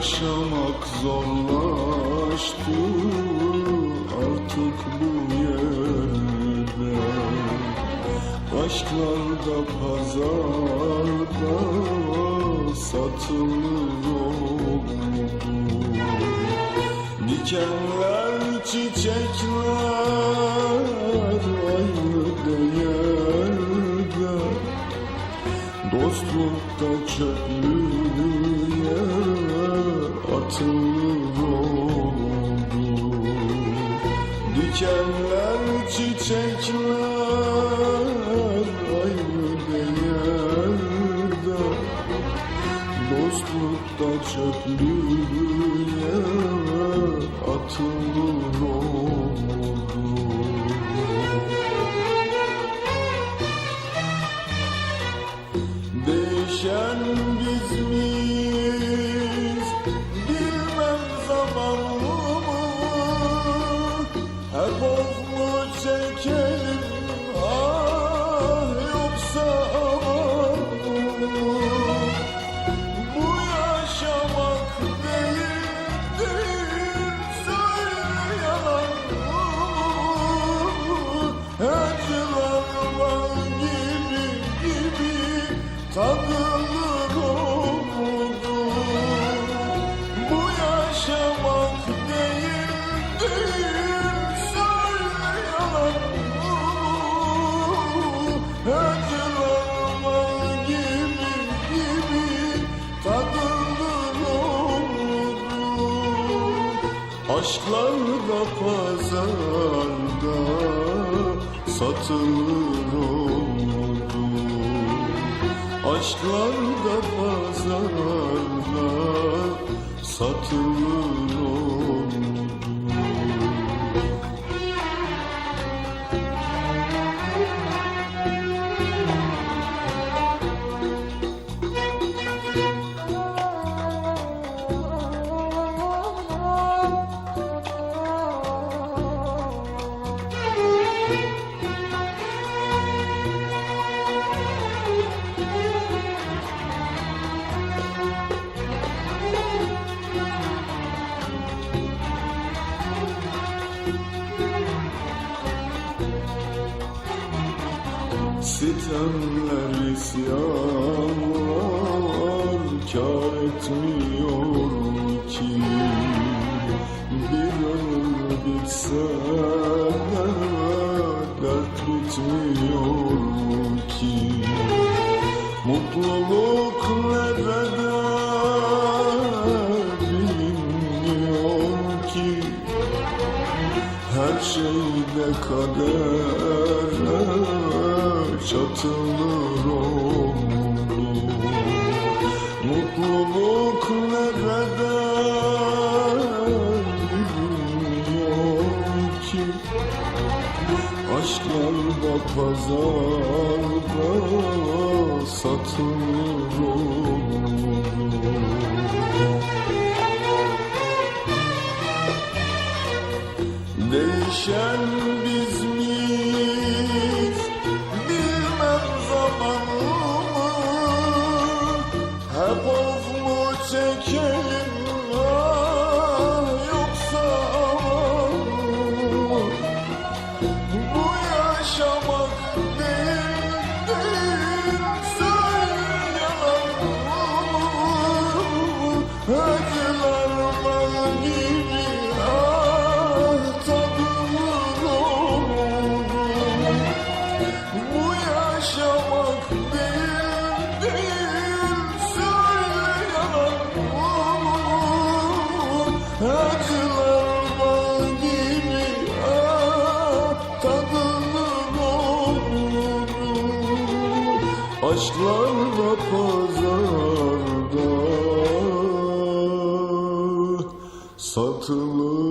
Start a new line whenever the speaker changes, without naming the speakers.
yaşamak zorlaştı. Artık bu yerde Aşklarda pazarda satılır oldu Dikenler çiçekler aynı değerde. Dostlukta çöplüğe atılır oldu Dikenler çiçekler aynı değerde. Dostlukta çöplüğe atılır oldu Aşklar da pazarda satılır oldu. Aşklar da pazarda satılır oldu Sitemler isyan var Kâr etmiyor ki. Bir ömür bitse de Dert bitmiyor ki. Mutluluk nerede bilinmiyor ki. Her şeyde kadere çatılır oldu Mutluluk nerede bilmiyor ki? Aşklar da pazarda satılır oldu Aşklar da pazarda satılır